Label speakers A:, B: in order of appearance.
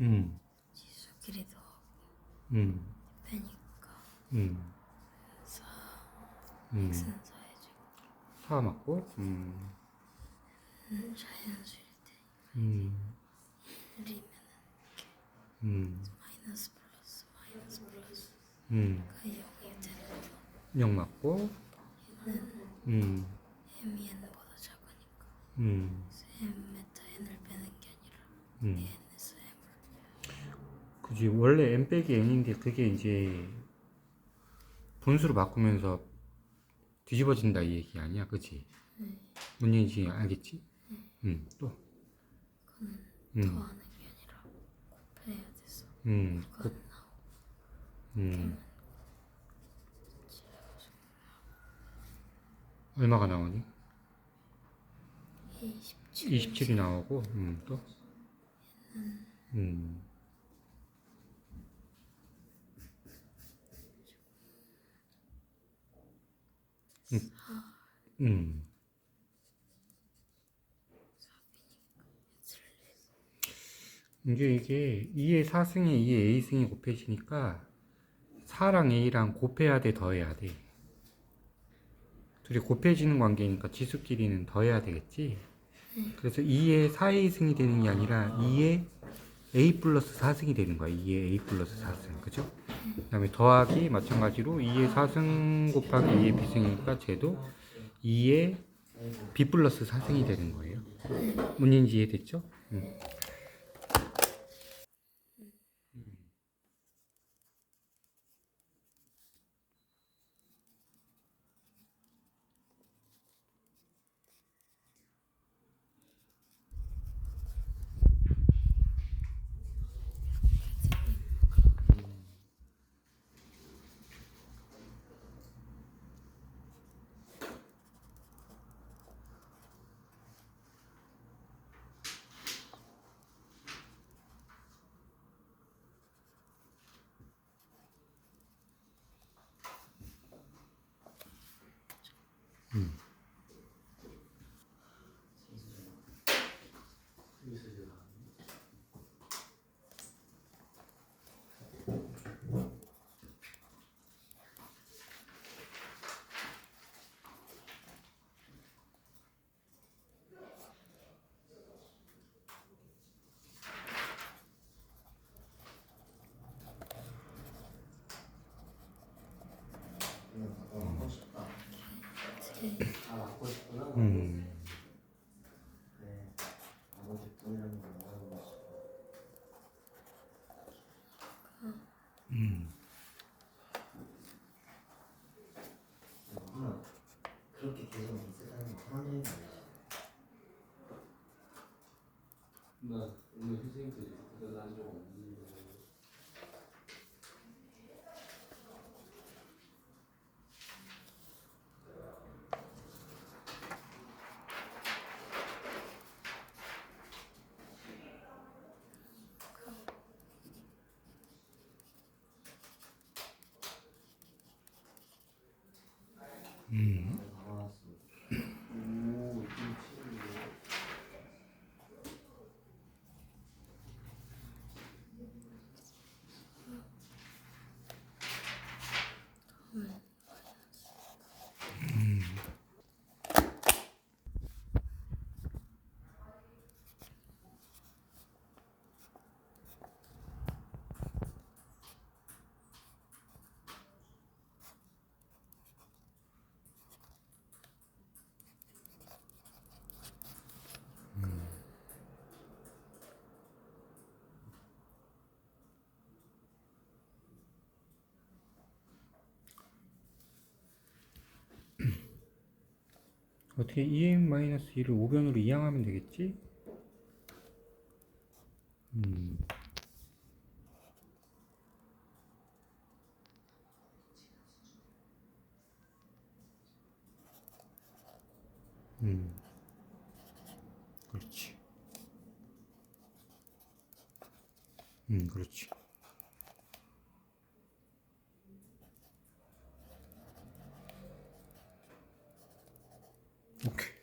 A: 음,
B: 지수끼리 더하고
A: 음,
B: 빼니까
A: 음,
B: 4
A: 음.
B: 4의 제곱
A: 4 맞고, 음,
B: 음, 자연수일 때
A: 음,
B: 1이면
A: 음,
B: 마이너스 플러스 마이너스 플러스.
A: 음.
B: 그 0이 되는
A: 거0 맞고,
B: 얘는
A: 음,
B: m이 n보다 작으니까.
A: 음,
B: m에다 n을 빼는 게 아니라
A: 음.
B: m을
A: 그지. 원래 n 빼기 n인데 그게 이제 분수로 바꾸면서 뒤집어진다 이 얘기 아니야, 그지?
B: 네.
A: 뭔 얘기인지 알겠지? 음, 또,
B: 그거는
A: 음,
B: 더하는 게 아니라 곱해야 돼서
A: 음,
B: 그건
A: 그,
B: 나오고
A: 음. 얼마가 나오니?
B: 27
A: 27이 나오고, 음, 또, 음, 음. 이제 이게 2의 4승에 2의 A승이 곱해지니까 4랑 A랑 곱해야 돼, 더해야 돼. 둘이 곱해지는 관계니까 지수끼리는 더해야 되겠지? 그래서 2의 4A승이 되는 게 아니라 2의 A 플러스 4승이 되는 거야. 2의 A 플러스 4승. 그죠? 그 다음에 더하기 마찬가지로 2의 4승 곱하기 2의 B승이니까 쟤도 2의 B 플러스 4승이 되는 거예요. 뭔 얘기인지 이해됐죠? 음.
C: 아 갖고 싶구나.
A: 음.
C: 네. 아버지 돈이라는 걸 모르고 싶어.
A: 음.
C: 누나 그렇게 계속 있으라는 사람들이 아니지.
D: 나 오늘 희생 때 대단한 적 없는데
A: 음.
C: 나왔어.
D: 오 이좀 치는데
A: 어떻게 2n-1을 5변으로 이항하면 되겠지? 음. 음. 그렇지. 음, 그렇지. Okay.